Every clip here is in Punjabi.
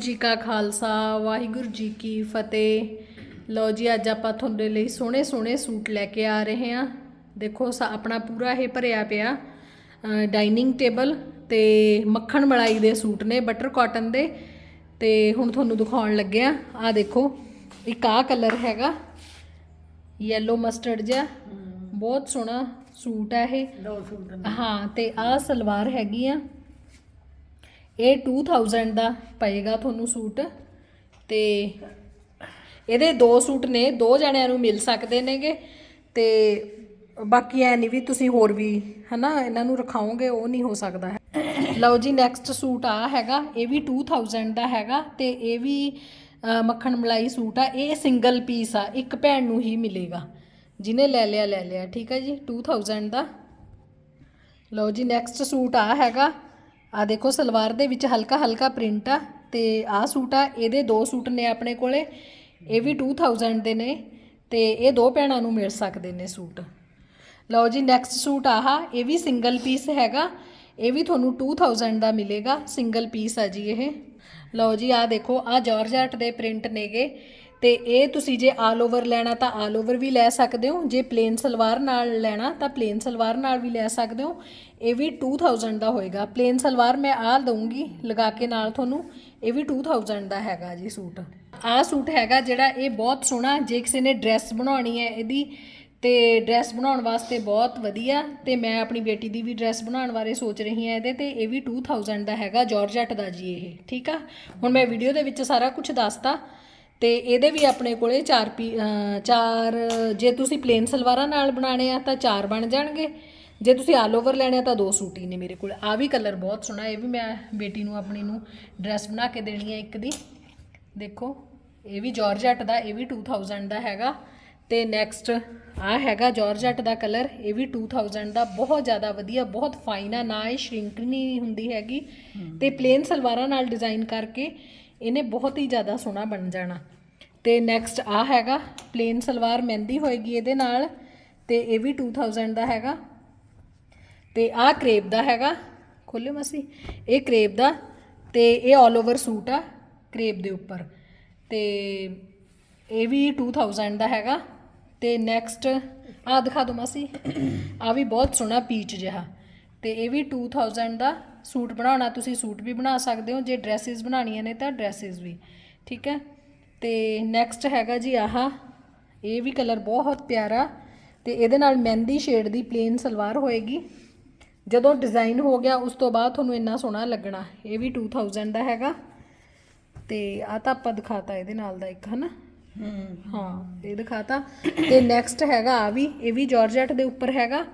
ਜੀ ਕਾ ਖਾਲਸਾ ਵਾਹਿਗੁਰੂ ਜੀ ਕੀ ਫਤਿਹ। ਲਓ ਜੀ ਅੱਜ ਆਪਾਂ ਤੁਹਾਡੇ ਲਈ ਸੋਹਣੇ ਸੋਹਣੇ ਸੂਟ ਲੈ ਕੇ ਆ ਰਹੇ ਹਾਂ। ਦੇਖੋ ਸਾ- ਆਪਣਾ ਪੂਰਾ ਇਹ ਭਰਿਆ ਪਿਆ ਡਾਈਨਿੰਗ ਟੇਬਲ ਤੇ ਮੱਖਣ ਮਲਾਈ ਦੇ ਸੂਟ ਨੇ ਬਟਰ ਕਾਟਨ ਦੇ। ਤੇ ਹੁਣ ਤੁਹਾਨੂੰ ਦਿਖਾਉਣ ਲੱਗਿਆ ਆ ਦੇਖੋ ਇੱਕ ਆ ਕਲਰ ਹੈਗਾ ਯੈਲੋ ਮਸਟਰਡ ਜਿਹਾ। ਬਹੁਤ ਸੋਹਣਾ ਸੂਟ ਹੈ ਇਹ। ਦੋ ਸੂਟ ਹਾਂ ਤੇ ਆਹ ਸਲਵਾਰ ਹੈਗੀ ਆ। ਇਹ 2000 ਦਾ ਪਏਗਾ ਤੁਹਾਨੂੰ ਸੂਟ ਤੇ ਇਹਦੇ ਦੋ ਸੂਟ ਨੇ, ਦੋ ਜਣਿਆਂ ਨੂੰ ਮਿਲ ਸਕਦੇ ਨੇਗੇ ਤੇ ਬਾਕੀ ਐ ਨਹੀਂ ਵੀ ਤੁਸੀਂ ਹੋਰ ਵੀ ਹਨਾ, ਇਹਨਾਂ ਨੂੰ ਰਖਾਓਗੇ, ਉਹ ਨਹੀਂ ਹੋ ਸਕਦਾ ਲਓ ਜੀ ਨੈਕਸਟ ਸੂਟ ਆ ਹੈਗਾ, ਇਹ ਵੀ 2000 ਦਾ ਹੈਗਾ ਤੇ ਇਹ ਵੀ ਮੱਖਣ ਮਲਾਈ ਸੂਟ ਆ, ਇਹ ਸਿੰਗਲ ਪੀਸ ਆ, ਇੱਕ ਭੈਣ ਨੂੰ ਹੀ ਮਿਲੇਗਾ। ਜਿਹਨੇ ਲੈ ਲਿਆ ਲੈ ਲਿਆ, ਠੀਕ ਹੈ ਜੀ 2000 ਦਾ। ਲਓ ਜੀ ਨੈਕਸਟ ਸੂਟ ਆ ਹੈਗਾ ਆ ਦੇਖੋ, ਸਲਵਾਰ ਦੇ ਵਿੱਚ ਹਲਕਾ ਹਲਕਾ ਪ੍ਰਿੰਟ ਆ ਤੇ ਆ ਸੂਟ ਆ, ਇਹਦੇ ਦੋ ਸੂਟ ਨੇ ਆਪਣੇ ਕੋਲੇ, ਇਹ ਵੀ 2000 ਦੇ ਨੇ ਤੇ ਇਹ ਦੋ ਭੈਣਾਂ ਨੂੰ ਮਿਲ ਸਕਦੇ ਨੇ ਸੂਟ। ਲਓ ਜੀ ਨੈਕਸਟ ਸੂਟ ਆਹ, ਇਹ ਵੀ ਸਿੰਗਲ ਪੀਸ ਹੈਗਾ, ਇਹ ਵੀ ਤੁਹਾਨੂੰ 2000 ਦਾ ਮਿਲੇਗਾ ਸਿੰਗਲ ਪੀਸ ਆ ਜੀ ਇਹ। ਲਓ ਜੀ ਆ ਦੇਖੋ ਆ ਜਾਰਜਟ ਦੇ ਪ੍ਰਿੰਟ ਨੇਗੇ। ਤੇ ਇਹ ਤੁਸੀਂ ਜੇ ਆਲ ਓਵਰ ਲੈਣਾ ਤਾਂ ਆਲ ਓਵਰ ਵੀ ਲੈ ਸਕਦੇ ਹੋ, ਜੇ ਪਲੇਨ ਸਲਵਾਰ ਨਾਲ ਲੈਣਾ ਤਾਂ ਪਲੇਨ ਸਲਵਾਰ ਨਾਲ ਵੀ ਲੈ ਸਕਦੇ ਹੋ। ਇਹ ਵੀ 2000 ਦਾ ਹੋਏਗਾ। ਪਲੇਨ ਸਲਵਾਰ ਮੈਂ ਆਹ ਦਊਂਗੀ ਲਗਾ ਕੇ ਨਾਲ ਤੁਹਾਨੂੰ, ਇਹ ਵੀ 2000 ਦਾ ਹੈਗਾ ਜੀ ਸੂਟ। ਆਹ ਸੂਟ ਹੈਗਾ ਜਿਹੜਾ ਇਹ ਬਹੁਤ ਸੋਹਣਾ, ਜੇ ਕਿਸੇ ਨੇ ਡਰੈਸ ਬਣਾਉਣੀ ਹੈ ਇਹਦੀ, ਤੇ ਡਰੈਸ ਬਣਾਉਣ ਵਾਸਤੇ ਬਹੁਤ ਵਧੀਆ, ਤੇ ਮੈਂ ਆਪਣੀ ਬੇਟੀ ਦੀ ਵੀ ਡਰੈਸ ਬਣਾਉਣ ਬਾਰੇ ਸੋਚ ਰਹੀ ਹਾਂ ਇਹਦੇ ਤੇ, ਇਹ ਵੀ 2000 ਦਾ ਹੈਗਾ ਜਾਰਜਟ ਦਾ ਜੀ ਇਹ, ਠੀਕ ਆ? ਹੁਣ ਮੈਂ ਵੀਡੀਓ ਦੇ ਵਿੱਚ ਸਾਰਾ ਕੁਝ ਦੱਸਤਾ। ਤੇ ਇਹਦੇ ਵੀ ਆਪਣੇ ਕੋਲੇ ਚਾਰ ਪੀ ਚਾਰ ਜੇ ਤੁਸੀਂ ਪਲੇਨ ਸਲਵਾਰਾਂ ਨਾਲ ਬਣਾਣੇ ਆ ਤਾਂ ਚਾਰ ਬਣ ਜਾਣਗੇ। ਜੇ ਤੁਸੀਂ ਆਲ ਓਵਰ ਲੈਣੇ ਆ ਤਾਂ ਦੋ ਸੂਟ ਨੇ ਮੇਰੇ ਕੋਲ। ਆ ਵੀ ਕਲਰ ਬਹੁਤ ਸੋਹਣਾ ਇਹ ਵੀ ਮੈਂ ਬੇਟੀ ਨੂੰ ਆਪਣੀ ਨੂੰ ਡਰੈਸ ਬਣਾ ਕੇ ਦੇਣੀ ਹੈ ਇੱਕ ਦੀ। ਦੇਖੋ ਇਹ ਵੀ ਜਾਰਜਟ ਦਾ ਇਹ ਵੀ 2000 ਦਾ ਹੈਗਾ। ਤੇ ਨੈਕਸਟ ਆ ਹੈਗਾ ਜਾਰਜਟ ਦਾ ਕਲਰ ਇਹ ਵੀ 2000 ਦਾ। ਬਹੁਤ ਜ਼ਿਆਦਾ ਵਧੀਆ ਬਹੁਤ ਫਾਈਨ ਆ ਨਾ ਇਹ ਸ਼ਰਿੰਕ ਨਹੀਂ ਹੁੰਦੀ ਹੈਗੀ। ਤੇ ਪਲੇਨ ਸਲਵਾਰਾਂ ਨਾਲ ਡਿਜ਼ਾਈਨ ਕਰਕੇ ਇਹਨੇ ਬਹੁਤ ਹੀ ਜ਼ਿਆਦਾ ਸੋਹਣਾ ਬਣ ਜਾਣਾ। ਤੇ ਨੈਕਸਟ ਆ ਹੈਗਾ ਪਲੇਨ ਸਲਵਾਰ ਮਹਿੰਦੀ ਹੋਏਗੀ ਇਹਦੇ ਨਾਲ, ਤੇ ਇਹ ਵੀ 2000 ਦਾ ਹੈਗਾ। ਤੇ ਆਹ ਕਰੇਪ ਦਾ ਹੈਗਾ। ਖੋਲਿਓ ਮਸੀ। ਇਹ ਕਰੇਪ ਦਾ ਤੇ ਇਹ 올 ਓਵਰ ਸੂਟ ਆ ਕਰੇਪ ਦੇ ਉੱਪਰ। ਤੇ ਇਹ ਵੀ 2000 ਦਾ ਹੈਗਾ। ਤੇ ਨੈਕਸਟ ਆ ਦਿਖਾ ਦੋ ਮਾਸੀ। ਆ ਵੀ ਬਹੁਤ ਸੋਹਣਾ ਪੀਚ ਜਿਹਾ। ਤੇ ਇਹ ਵੀ 2000 ਦਾ ਸੂਟ ਬਣਾਉਣਾ ਤੁਸੀਂ ਸੂਟ ਵੀ ਬਣਾ ਸਕਦੇ ਹੋ ਜੇ ਡਰੈਸਿਸ ਬਣਾਉਣੀਆਂ ਨੇ ਤਾਂ ਡਰੈਸਿਸ ਵੀ ਠੀਕ ਹੈ? ਤੇ ਨੈਕਸਟ ਹੈਗਾ ਜੀ ਆਹ ਇਹ ਵੀ ਕਲਰ ਬਹੁਤ ਪਿਆਰਾ ਤੇ ਇਹਦੇ ਨਾਲ ਮਹਿੰਦੀ ਸ਼ੇਡ ਦੀ ਪਲੇਨ ਸਲਵਾਰ ਹੋਏਗੀ। ਜਦੋਂ ਡਿਜ਼ਾਈਨ ਹੋ ਗਿਆ ਉਸ ਤੋਂ ਬਾਅਦ ਤੁਹਾਨੂੰ ਇੰਨਾ ਸੋਹਣਾ ਲੱਗਣਾ ਇਹ ਵੀ 2000 ਦਾ ਹੈਗਾ। ਤੇ ਆ ਤਾਂ ਆਪਾਂ ਦਿਖਾਤਾ ਇਹਦੇ ਨਾਲ ਦਾ ਇੱਕ ਹਨਾ? ਹੂੰ। ਹਾਂ ਇਹ ਦਿਖਾਤਾ। ਤੇ ਨੈਕਸਟ ਹੈਗਾ ਆ ਵੀ ਇਹ ਵੀ ਜਾਰਜਟ ਦੇ ਉੱਪਰ ਹੈਗਾ।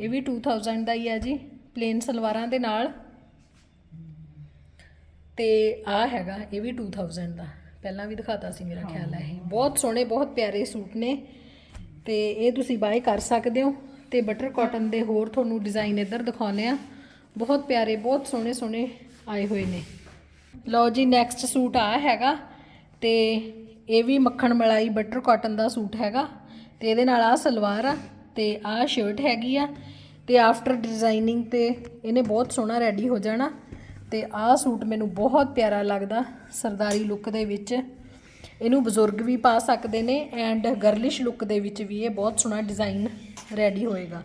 ਇਹ ਵੀ 2000 ਦਾ ਹੀ ਆ ਜੀ। ਪਲੇਨ ਸਲਵਾਰਾਂ ਦੇ ਨਾਲ। ਤੇ ਆ ਹੈਗਾ ਇਹ ਵੀ 2000 ਦਾ। ਪਹਿਲਾਂ ਵੀ ਦਿਖਾਤਾ ਸੀ ਮੇਰਾ ਖਿਆਲ ਹੈ ਇਹ। ਬਹੁਤ ਸੋਹਣੇ, ਬਹੁਤ ਪਿਆਰੇ ਸੂਟ ਨੇ। ਤੇ ਇਹ ਤੁਸੀਂ ਬਾਏ ਕਰ ਸਕਦੇ ਹੋ। ਤੇ ਬਟਰ ਕਾਟਨ ਦੇ ਹੋਰ ਤੁਹਾਨੂੰ ਡਿਜ਼ਾਈਨ ਇੱਧਰ ਦਿਖਾਉਨੇ ਆ ਬਹੁਤ ਪਿਆਰੇ, ਬਹੁਤ ਸੋਹਣੇ ਸੋਹਣੇ ਆਏ ਹੋਏ ਨੇ। ਲਓ ਜੀ ਨੈਕਸਟ ਸੂਟ ਆ ਹੈਗਾ। ਤੇ ਇਹ ਵੀ ਮੱਖਣ ਮਲਾਈ ਬਟਰ ਕਾਟਨ ਦਾ ਸੂਟ ਹੈਗਾ। ਤੇ ਇਹਦੇ ਨਾਲ ਆ ਸਲਵਾਰ ਆ। ਤੇ ਆ ਸ਼ਰਟ ਹੈਗੀ ਆ। ਤੇ ਆਫਟਰ ਡਿਜ਼ਾਈਨਿੰਗ ਤੇ ਇਹਨੇ ਬਹੁਤ ਸੋਹਣਾ ਰੈਡੀ ਹੋ ਜਾਣਾ ਤੇ ਆਹ ਸੂਟ ਮੈਨੂੰ ਬਹੁਤ ਪਿਆਰਾ ਲੱਗਦਾ ਸਰਦਾਰੀ ਲੁੱਕ ਦੇ ਵਿੱਚ। ਇਹਨੂੰ ਬਜ਼ੁਰਗ ਵੀ ਪਾ ਸਕਦੇ ਨੇ ਐਂਡ ਗਰਲਿਸ਼ ਲੁੱਕ ਦੇ ਵਿੱਚ ਵੀ ਇਹ ਬਹੁਤ ਸੋਹਣਾ ਡਿਜ਼ਾਈਨ ਰੈਡੀ ਹੋਏਗਾ।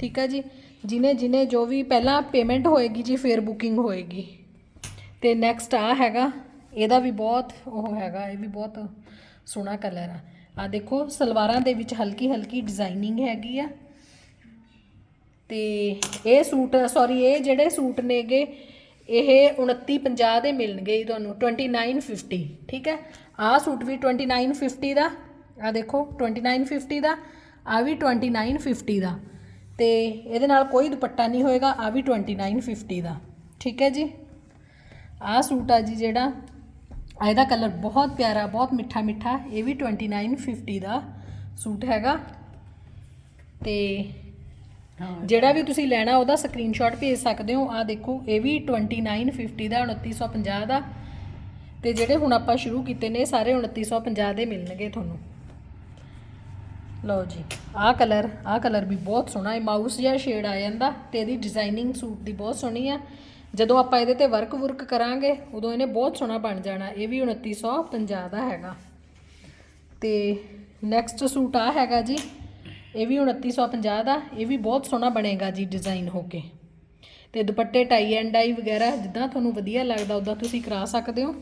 ਠੀਕ ਆ ਜੀ? ਜਿਨੇ ਜਿਨੇ ਜੋ ਵੀ ਪਹਿਲਾਂ ਪੇਮੈਂਟ ਹੋਏਗੀ ਜੀ, ਫਿਰ ਬੁਕਿੰਗ ਹੋਏਗੀ। ਤੇ ਨੈਕਸਟ ਆ ਹੈਗਾ, ਇਹਦਾ ਵੀ ਬਹੁਤ ਉਹ ਹੈਗਾ, ਇਹ ਵੀ ਬਹੁਤ ਸੋਹਣਾ ਕਲਰ ਆ। ਆ ਦੇਖੋ, ਸਲਵਾਰਾਂ ਦੇ ਵਿੱਚ ਹਲਕੀ ਹਲਕੀ ਡਿਜ਼ਾਈਨਿੰਗ ਹੈਗੀ ਆ। ਤੇ ਇਹ ਸੂਟ ਸੌਰੀ ਇਹ ਜਿਹੜੇ ਸੂਟ ਨੇਗੇ, ਇਹ 2950 ਦੇ ਮਿਲਣਗੇ ਜੀ ਤੁਹਾਨੂੰ 2950 ਠੀਕ ਹੈ? ਆਹ ਸੂਟ ਵੀ 2950 ਦਾ ਆ ਦੇਖੋ 2950 ਦਾ ਆ ਵੀ 2950 ਦਾ। ਤੇ ਇਹਦੇ ਨਾਲ ਕੋਈ ਦੁਪੱਟਾ ਨਹੀਂ ਹੋਏਗਾ ਆ ਵੀ 2950 ਦਾ, ਠੀਕ ਹੈ ਜੀ? ਆਹ ਸੂਟ ਆ ਜੀ ਜਿਹੜਾ ਆ ਇਹਦਾ ਕਲਰ ਬਹੁਤ ਪਿਆਰਾ, ਬਹੁਤ ਮਿੱਠਾ ਮਿੱਠਾ, ਇਹ ਵੀ 2950 ਦਾ ਸੂਟ ਹੈਗਾ। ਤੇ ਜਿਹੜਾ ਵੀ ਤੁਸੀਂ ਲੈਣਾ, ਉਹਦਾ ਸਕਰੀਨਸ਼ਾਟ ਭੇਜ ਸਕਦੇ ਹੋ। ਆ ਦੇਖੋ, ਇਹ ਵੀ 2950 ਦਾ 2950 ਦਾ। ਤੇ ਜਿਹੜੇ ਹੁਣ ਆਪਾਂ ਸ਼ੁਰੂ ਕੀਤੇ ਨੇ, ਸਾਰੇ 2950 ਦੇ ਮਿਲਣਗੇ ਤੁਹਾਨੂੰ। ਲਓ ਜੀ, ਆਹ ਕਲਰ ਆਹ ਕਲਰ ਵੀ ਬਹੁਤ ਸੋਹਣਾ ਹੈ। ਮਾਊਸ ਜਿਹਾ ਸ਼ੇਡ ਆ ਜਾਂਦਾ ਤੇ ਇਹਦੀ ਡਿਜ਼ਾਈਨਿੰਗ ਸੂਟ ਦੀ ਬਹੁਤ ਸੋਹਣੀ ਆ। ਜਦੋਂ ਆਪਾਂ ਇਹਦੇ ਤੇ ਵਰਕ ਵੁਰਕ ਕਰਾਂਗੇ, ਉਦੋਂ ਇਹਨੇ ਬਹੁਤ ਸੋਹਣਾ ਬਣ ਜਾਣਾ। ਇਹ ਵੀ 2950 ਦਾ ਹੈਗਾ। ਤੇ ਨੈਕਸਟ ਸੂਟ ਆ ਹੈਗਾ ਜੀ। ਇਹ ਵੀ 2950 ਦਾ, ਇਹ ਵੀ ਬਹੁਤ ਸੋਹਣਾ ਬਣੇਗਾ ਜੀ ਡਿਜ਼ਾਈਨ ਹੋ ਕੇ। ਤੇ ਦੁਪੱਟੇ ਟਾਈ ਐਂਡ ਡਾਈ ਵਗੈਰਾ, ਜਿੱਦਾਂ ਤੁਹਾਨੂੰ ਵਧੀਆ ਲੱਗਦਾ ਉਦਾਂ ਤੁਸੀਂ ਕਰਾ ਸਕਦੇ ਹੋ।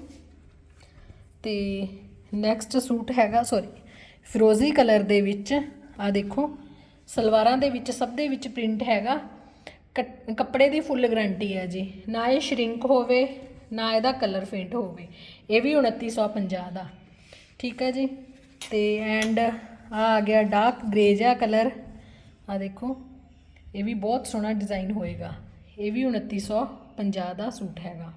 ਤੇ ਨੈਕਸਟ ਸੂਟ ਹੈਗਾ ਸੌਰੀ ਫਿਰੋਜ਼ੀ ਕਲਰ ਦੇ ਵਿੱਚ ਆ ਦੇਖੋ, ਸਲਵਾਰਾਂ ਦੇ ਵਿੱਚ, ਸਭ ਦੇ ਵਿੱਚ ਪ੍ਰਿੰਟ ਹੈਗਾ। ਕੱਪੜੇ ਦੀ ਫੁੱਲ ਗਾਰੰਟੀ ਹੈ ਜੀ। ਨਾ ਇਹ ਸ਼ਰਿੰਕ ਹੋਵੇ, ਨਾ ਇਹਦਾ ਕਲਰ ਫੇਂਟ ਹੋਵੇ। ਇਹ ਵੀ 2950 ਦਾ। ਠੀਕ ਹੈ ਜੀ? ਤੇ ਐਂਡ ਆ ਆ ਗਿਆ ਡਾਰਕ ਗ੍ਰੇ ਜਿਹਾ ਕਲਰ ਆ ਦੇਖੋ, ਇਹ ਵੀ ਬਹੁਤ ਸੋਹਣਾ ਡਿਜ਼ਾਈਨ ਹੋਏਗਾ। ਇਹ ਵੀ 2950 ਦਾ ਸੂਟ ਹੈਗਾ।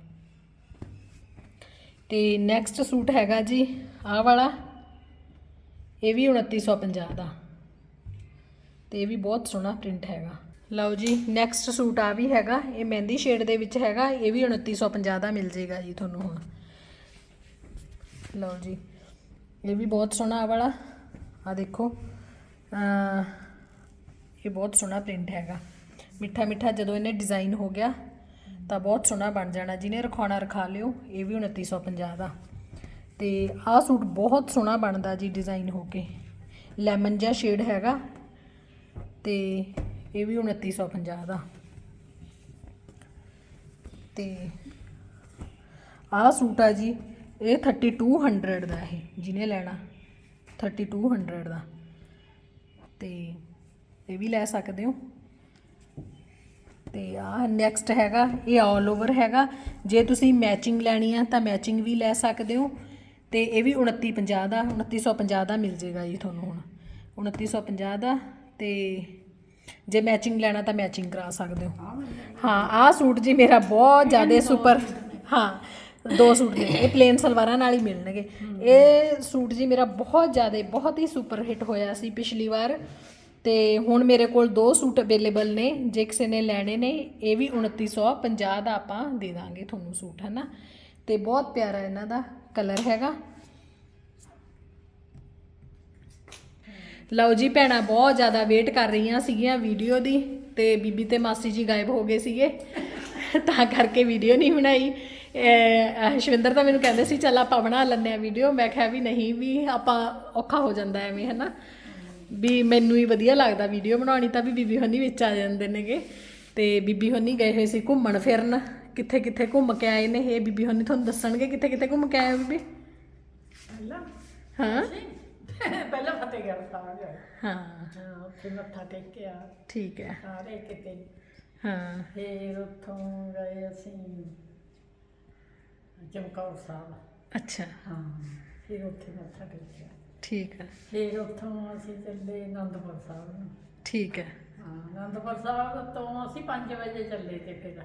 ਤੇ ਨੈਕਸਟ ਸੂਟ ਹੈਗਾ ਜੀ, ਆਹ ਵਾਲਾ। ਇਹ ਵੀ 2950 ਦਾ। ਤੇ ਇਹ ਵੀ ਬਹੁਤ ਸੋਹਣਾ ਪ੍ਰਿੰਟ ਹੈਗਾ। ਲਓ ਜੀ ਨੈਕਸਟ ਸੂਟ ਆ ਵੀ ਹੈਗਾ। ਇਹ ਮਹਿੰਦੀ ਸ਼ੇਡ ਦੇ ਵਿੱਚ ਹੈਗਾ। ਇਹ ਵੀ 2950 ਦਾ ਮਿਲ ਜੇਗਾ ਜੀ ਤੁਹਾਨੂੰ ਹੁਣ। ਲਓ ਜੀ, ਇਹ ਵੀ ਬਹੁਤ ਸੋਹਣਾ ਆ ਵਾਲਾ। ਆ ਦੇਖੋ। ਇਹ ਬਹੁਤ ਸੋਹਣਾ ਪ੍ਰਿੰਟ ਹੈਗਾ। ਮਿੱਠਾ ਮਿੱਠਾ ਜਦੋਂ ਇਹਨੇ ਡਿਜ਼ਾਈਨ ਹੋ ਗਿਆ, ਤਾਂ ਬਹੁਤ ਸੋਹਣਾ ਬਣ ਜਾਣਾ। ਜਿਹਨੇ ਰਖਾਉਣਾ ਰਖਾ ਲਿਓ, ਇਹ ਵੀ 2950 ਦਾ। ਤੇ ਆਹ ਸੂਟ ਬਹੁਤ ਸੋਹਣਾ ਬਣਦਾ ਜੀ ਡਿਜ਼ਾਈਨ ਹੋ ਕੇ। ਲੈਮਨ ਜਿਹਾ ਸ਼ੇਡ ਹੈਗਾ, ਤੇ ਇਹ ਵੀ 2950 ਦਾ। ਤੇ ਆਹ ਸੂਟ ਆ ਜੀ, ਇਹ 3200 ਦਾ ਇਹ, ਜਿਹਨੇ ਲੈਣਾ। 3200 ਦਾ। ਤੇ ਇਹ ਵੀ ਲੈ ਸਕਦੇ ਹੋ। ਤੇ ਆਹ ਨੈਕਸਟ ਹੈਗਾ ਇਹ ਆਲ ਓਵਰ ਹੈਗਾ। ਜੇ ਤੁਸੀਂ ਮੈਚਿੰਗ ਲੈਣੀ ਆ ਤਾਂ ਮੈਚਿੰਗ ਵੀ ਲੈ ਸਕਦੇ ਹੋ। ਤੇ ਇਹ ਵੀ 2950 ਦਾ 2950 ਦਾ ਮਿਲ ਜੇਗਾ ਜੀ ਤੁਹਾਨੂੰ ਹੁਣ। 2950 ਦਾ ਤੇ ਜੇ ਮੈਚਿੰਗ ਲੈਣਾ ਤਾਂ ਮੈਚਿੰਗ ਕਰਾ ਸਕਦੇ ਹੋ। ਹਾਂ ਆਹ ਸੂਟ ਜੀ ਮੇਰਾ ਬਹੁਤ ਜ਼ਿਆਦਾ ਸੁਪਰ ਹਾਂ ਦੋ ਸੂਟ ਨੇ ਇਹ ਪਲੇਨ ਸਲਵਾਰਾਂ ਨਾਲ ਹੀ ਮਿਲਣਗੇ। ਇਹ ਸੂਟ ਜੀ ਮੇਰਾ ਬਹੁਤ ਜ਼ਿਆਦਾ, ਬਹੁਤ ਹੀ ਸੁਪਰ ਹਿੱਟ ਹੋਇਆ ਸੀ ਪਿਛਲੀ ਵਾਰ। ਤੇ ਹੁਣ ਮੇਰੇ ਕੋਲ ਦੋ ਸੂਟ ਅਵੇਲੇਬਲ ਨੇ, ਜੇ ਕਿਸੇ ਨੇ ਲੈਣੇ ਨੇ, ਇਹ ਵੀ 2950 ਦਾ ਆਪਾਂ ਦੇ ਦਾਂਗੇ ਤੁਹਾਨੂੰ ਸੂਟ, ਹਨਾ? ਤੇ ਬਹੁਤ ਪਿਆਰਾ ਇਹਨਾਂ ਦਾ ਕਲਰ ਹੈਗਾ। ਲਓ ਜੀ ਭੈਣਾਂ, ਬਹੁਤ ਜ਼ਿਆਦਾ ਵੇਟ ਕਰ ਰਹੀਆਂ ਸੀਗੀਆਂ ਵੀਡੀਓ ਦੀ, ਤੇ ਬੀਬੀ ਤੇ ਮਾਸੀ ਜੀ ਗਾਇਬ ਹੋ ਗਏ ਸੀਗੇ। ਤਾਂ ਕਰਕੇ ਵੀਡੀਓ ਨਹੀਂ ਬਣਾਈ। ਅਹ ਹਸ਼ਵਿੰਦਰ ਤਾਂ ਮੈਨੂੰ ਕਹਿੰਦੇ ਸੀ ਚੱਲ ਆਪਾਂ ਬਣਾ ਲੈਂਦੇ ਆ ਵੀਡੀਓ ਮੈਂ ਕਿਹਾ ਵੀ ਨਹੀਂ ਵੀ ਆਪਾਂ ਔਖਾ ਹੋ ਜਾਂਦਾ ਐਵੇਂ ਹਨਾ। ਵੀ ਮੈਨੂੰ ਹੀ ਵਧੀਆ ਲੱਗਦਾ ਵੀਡੀਓ ਬਣਾਉਣੀ ਤਾਂ ਵੀ ਬੀਬੀ ਹੋਣੀ ਵਿੱਚ ਆ ਜਾਂਦੇ ਨੇਗੇ। ਤੇ ਬੀਬੀ ਹੋਣੀ ਗਏ ਹੋਏ ਸੀ ਘੁੰਮਣ ਫਿਰਨ। ਕਿੱਥੇ ਕਿੱਥੇ ਘੁੰਮ ਕੇ ਆਏ ਨੇ ਇਹ? ਬੀਬੀ ਹੋਣੀ ਤੁਹਾਨੂੰ ਦੱਸਣਗੇ ਕਿੱਥੇ ਕਿੱਥੇ ਘੁੰਮ ਕੇ ਆਏ ਬੀਬੀ? ਪਹਿਲਾਂ? ਹਾਂ। ਪਹਿਲਾਂ ਫਤਿਹਗੜ੍ਹ ਸਾਹਿਬ ਗਏ। ਹਾਂ। ਹਾਂ ਉੱਥੇ ਮੱਥਾ ਟੇਕਿਆ ਠੀਕ ਹੈ। ਸਾਰੇ ਕਿਤੇ। ਹਾਂ। ਫਿਰ ਉੱਥੋਂ ਗਏ ਅਸੀਂ ਚਮਕੌਰ ਸਾਹਿਬ। ਅੱਛਾ। ਹਾਂ ਫਿਰ ਉੱਥੇ ਮੱਥਾ ਟੇਕਿਆ ਠੀਕ ਹੈ। ਫਿਰ ਉੱਥੋਂ ਅਸੀਂ ਚੱਲੇ ਆਨੰਦਪੁਰ ਸਾਹਿਬ ਨੂੰ। ਠੀਕ ਹੈ। ਹਾਂ ਆਨੰਦਪੁਰ ਸਾਹਿਬ ਤੋਂ ਅਸੀਂ 5 ਵਜੇ ਚੱਲੇ ਤੇ ਫਿਰ।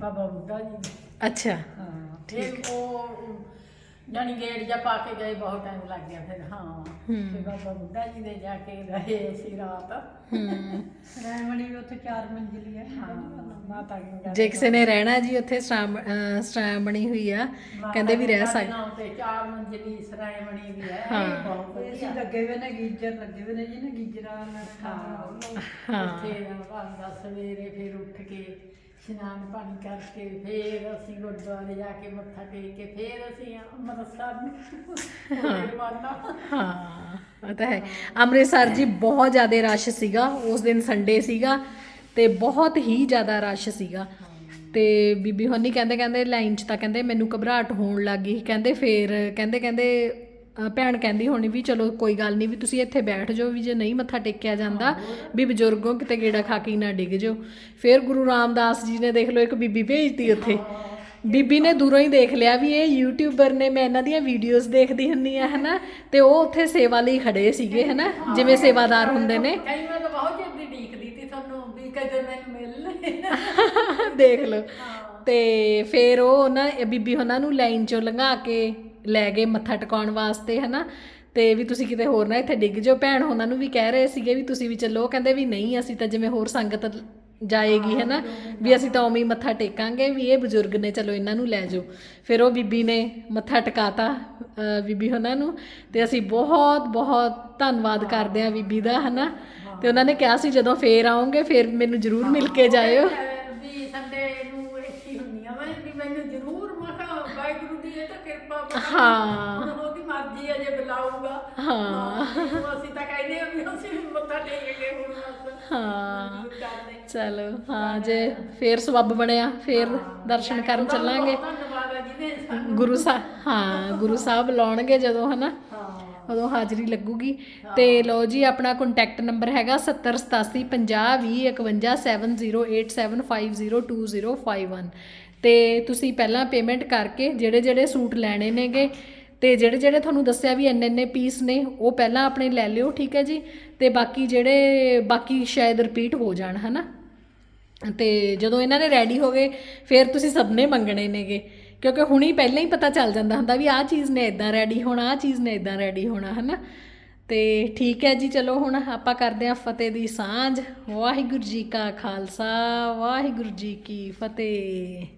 ਬਾਬਾ ਬੁੱਢਾ ਜੀ। ਅੱਛਾ। ਹਾਂ ਫਿਰ ਉਹ ਜਾਨੀ ਗੇੜ ਜਾ ਪਾ ਕੇ ਗਏ ਬਹੁਤ ਟਾਈਮ ਲੱਗ ਗਿਆ ਫਿਰ ਹਾਂ। ਫਿਰ ਬਾਬਾ ਬੁੱਢਾ ਜੀ ਦੇ ਜਾ ਕੇ ਰਹੇ ਅਸੀਂ ਰਾਤ। ਹੂੰ। ਰੈਮਣੀ ਵੀ ਉੱਥੇ ਚਾਰ ਮੰਜ਼ਿਲੀ ਹੈ ਹਾਂ ਮਾਤਾ ਗੰਗਾ ਜੇ ਕਿਸੇ ਨੇ ਰਹਿਣਾ ਜੀ ਉੱਥੇ ਸਰਾਂ ਬਣੀ ਹੋਈ ਆ। ਕਹਿੰਦੇ ਵੀ ਰਹਿ ਸਕਦੇ ਚਾਰ ਮੰਜ਼ਿਲੀ ਸਰਾਏ ਬਣੀ ਵੀ ਹੈ ਬਹੁਤ ਲੱਗੇ ਹੋਏ ਨੇ ਗੀਜਰ ਲੱਗੇ ਹੋਏ ਨੇ ਜੀ ਨੇ ਗੀਜਰਾਂ ਨਾਲ ਹਾਂ। ਹਾਂ। ਉੱਥੇ ਆਂਦਾ ਸਵੇਰੇ ਫਿਰ ਉੱਠ ਕੇ ਇਸ਼ਨਾਨ ਪਾਣੀ ਕਰਕੇ ਫਿਰ ਅਸੀਂ ਗੁਰਦੁਆਰੇ ਜਾ ਕੇ ਮੱਥਾ ਟੇਕ ਕੇ ਫਿਰ ਅਸੀਂ ਅੰਮ੍ਰਿਤਸਰ ਨੂੰ ਰਵਾਨਾ ਹਾਂ ਉਹ ਤਾਂ ਹੈ। ਅੰਮ੍ਰਿਤਸਰ ਜੀ ਬਹੁਤ ਜ਼ਿਆਦਾ ਰਸ਼ ਸੀਗਾ, ਉਸ ਦਿਨ ਸੰਡੇ ਸੀਗਾ ਤੇ ਬਹੁਤ ਹੀ ਜ਼ਿਆਦਾ ਰਸ਼ ਸੀਗਾ। ਤੇ ਬੀਬੀ ਹੋਨੀ ਕਹਿੰਦੇ ਕਹਿੰਦੇ ਲਾਈਨ 'ਚ ਤਾਂ ਕਹਿੰਦੇ ਮੈਨੂੰ ਘਬਰਾਹਟ ਹੋਣ ਲੱਗ ਗਈ। ਕਹਿੰਦੇ ਫੇਰ ਕਹਿੰਦੇ ਕਹਿੰਦੇ ਭੈਣ ਕਹਿੰਦੀ ਹੋਣੀ ਵੀ ਚਲੋ ਕੋਈ ਗੱਲ ਨਹੀਂ ਵੀ ਤੁਸੀਂ ਇੱਥੇ ਬੈਠ ਜਾਓ ਵੀ ਜੇ ਨਹੀਂ ਮੱਥਾ ਟੇਕਿਆ ਜਾਂਦਾ ਵੀ ਬਜ਼ੁਰਗੋ ਕਿਤੇ ਗੇੜਾ ਖਾ ਕੇ ਨਾ ਡਿੱਗ ਜਾਓ। ਫਿਰ ਗੁਰੂ ਰਾਮਦਾਸ ਜੀ ਨੇ ਦੇਖ ਲਓ ਇੱਕ ਬੀਬੀ ਭੇਜਤੀ ਉੱਥੇ। ਬੀਬੀ ਨੇ ਦੂਰੋਂ ਹੀ ਦੇਖ ਲਿਆ ਵੀ ਇਹ ਯੂਟਿਊਬਰ ਨੇ ਮੈਂ ਇਹਨਾਂ ਦੀਆਂ ਵੀਡੀਓਜ਼ ਦੇਖਦੀ ਹੁੰਨੀ ਆ ਹਨਾ? ਤੇ ਉਹ ਉੱਥੇ ਸੇਵਾ ਲਈ ਖੜੇ ਸੀਗੇ ਹਨਾ? ਜਿਵੇਂ ਸੇਵਾਦਾਰ ਹੁੰਦੇ ਨੇ। ਕਈ ਮੈਂ ਤਾਂ ਬਹੁਤ ਜਲਦੀ ਡੀਕਦੀ ਤੀ ਤੁਹਾਨੂੰ ਵੀ ਕਦੇ ਮੈਨੂੰ ਮਿਲ ਲੈ ਦੇਖ ਲਓ। ਤੇ ਫਿਰ ਉਹ ਉਹਨਾਂ ਬੀਬੀ ਉਹਨਾਂ ਨੂੰ ਲਾਈਨ ਚੋਂ ਲੰਘਾ ਕੇ ਲੈ ਗਏ ਮੱਥਾ ਟਿਕਾਉਣ ਵਾਸਤੇ ਹਨਾ? ਤੇ ਵੀ ਤੁਸੀਂ ਕਿਤੇ ਹੋਰ ਨਾ ਇੱਥੇ ਡਿੱਗ ਜਾਓ। ਭੈਣ ਉਹਨਾਂ ਨੂੰ ਵੀ ਕਹਿ ਰਹੇ ਸੀਗੇ ਵੀ ਤੁਸੀਂ ਵੀ ਚੱਲੋ। ਕਹਿੰਦੇ ਵੀ ਨਹੀਂ ਅਸੀਂ ਤਾਂ ਜਿਵੇਂ ਹੋਰ ਸੰਗਤ ਜਾਏਗੀ ਹਨਾ? ਵੀ ਅਸੀਂ ਤਾਂ ਉਵੇਂ ਹੀ ਮੱਥਾ ਟੇਕਾਂਗੇ ਵੀ ਇਹ ਬਜ਼ੁਰਗ ਨੇ ਚਲੋ ਇਹਨਾਂ ਨੂੰ ਲੈ ਜਾਓ। ਫਿਰ ਉਹ ਬੀਬੀ ਨੇ ਮੱਥਾ ਟਿਕਾਤਾ ਬੀਬੀ ਉਹਨਾਂ ਨੂੰ। ਤੇ ਅਸੀਂ ਬਹੁਤ ਬਹੁਤ ਧੰਨਵਾਦ ਕਰਦੇ ਹਾਂ ਬੀਬੀ ਦਾ ਹਨਾ? ਤੇ ਉਹਨਾਂ ਨੇ ਕਿਹਾ ਸੀ ਜਦੋਂ ਫੇਰ ਆਉਂਗੇ ਫਿਰ ਮੈਨੂੰ ਜ਼ਰੂਰ ਮਿਲ ਕੇ ਜਾਇਓ। ਵੀ ਕਿਰਪਾ ਨੀ। ਹਾਂ। ਹੁਣ ਉਹਦੀ ਮਰਜ਼ੀ ਹੈ ਜੇ ਬੁਲਾਊਗਾ। ਹਾਂ। ਹੁਣ ਅਸੀਂ ਤਾਂ ਕਹਿੰਦੇ ਆ ਵੀ ਅਸੀਂ ਮੱਥਾ ਟੇਕ ਕੇ ਹੁਣ ਬਸ ਹਾਂ। ਚੱਲਦੇ ਚਲੋ ਹਾਂ ਜੇ ਫੇਰ ਸਬੱਬ ਬਣਿਆ ਫੇਰ ਦਰਸ਼ਨ ਕਰਨ ਚੱਲਾਂਗੇ। ਬਹੁਤ ਧੰਨਵਾਦ ਹੈ ਜਿਹਨੇ ਸਾਨੂੰ। ਗੁਰੂ ਸਾਹਿਬ ਹਾਂ ਗੁਰੂ ਸਾਹਿਬ ਲਾਉਣਗੇ ਜਦੋਂ ਹਨਾ? ਹਾਂ। ਉਦੋਂ ਹਾਜ਼ਰੀ ਲੱਗੂਗੀ। ਤੇ ਲਓ ਜੀ ਆਪਣਾ ਕੰਟੈਕਟ ਨੰਬਰ ਹੈਗਾ 7087502087502051 ਤੇ ਤੁਸੀਂ ਪਹਿਲਾਂ ਪੇਮੈਂਟ ਕਰਕੇ ਜਿਹੜੇ ਜਿਹੜੇ ਸੂਟ ਲੈਣੇ ਨੇਗੇ ਤੇ ਜਿਹੜੇ ਜਿਹੜੇ ਤੁਹਾਨੂੰ ਦੱਸਿਆ ਵੀ ਇੰਨੇ ਇੰਨੇ ਪੀਸ ਨੇ, ਉਹ ਪਹਿਲਾਂ ਆਪਣੇ ਲੈ ਲਿਓ, ਠੀਕ ਹੈ ਜੀ? ਤੇ ਬਾਕੀ ਜਿਹੜੇ, ਬਾਕੀ ਸ਼ਾਇਦ ਰਿਪੀਟ ਹੋ ਜਾਣ, ਹਨਾ? ਤੇ ਜਦੋਂ ਇਹਨਾਂ ਨੇ ਰੈਡੀ ਹੋ ਗਏ, ਫਿਰ ਤੁਸੀਂ ਸਭ ਨੇ ਮੰਗਣੇ ਨੇਗੇ। ਕਿਉਂਕਿ ਹੁਣੀ ਪਹਿਲਾਂ ਹੀ ਪਤਾ ਚੱਲ ਜਾਂਦਾ ਹੁੰਦਾ ਵੀ ਆਹ ਚੀਜ਼ ਨੇ ਇਦਾਂ ਰੈਡੀ ਹੋਣਾ, ਆਹ ਚੀਜ਼ ਨੇ ਇਦਾਂ ਰੈਡੀ ਹੋਣਾ, ਹਨਾ? ਤੇ ਠੀਕ ਹੈ ਜੀ, ਚਲੋ ਹੁਣ ਆਪਾਂ ਕਰਦੇ ਹਾਂ ਫਤਿਹ ਦੀ ਸਾਂਝ। ਵਾਹਿਗੁਰੂ ਜੀ ਕਾ ਖਾਲਸਾ, ਵਾਹਿਗੁਰੂ ਜੀ ਕੀ ਫਤਿਹ।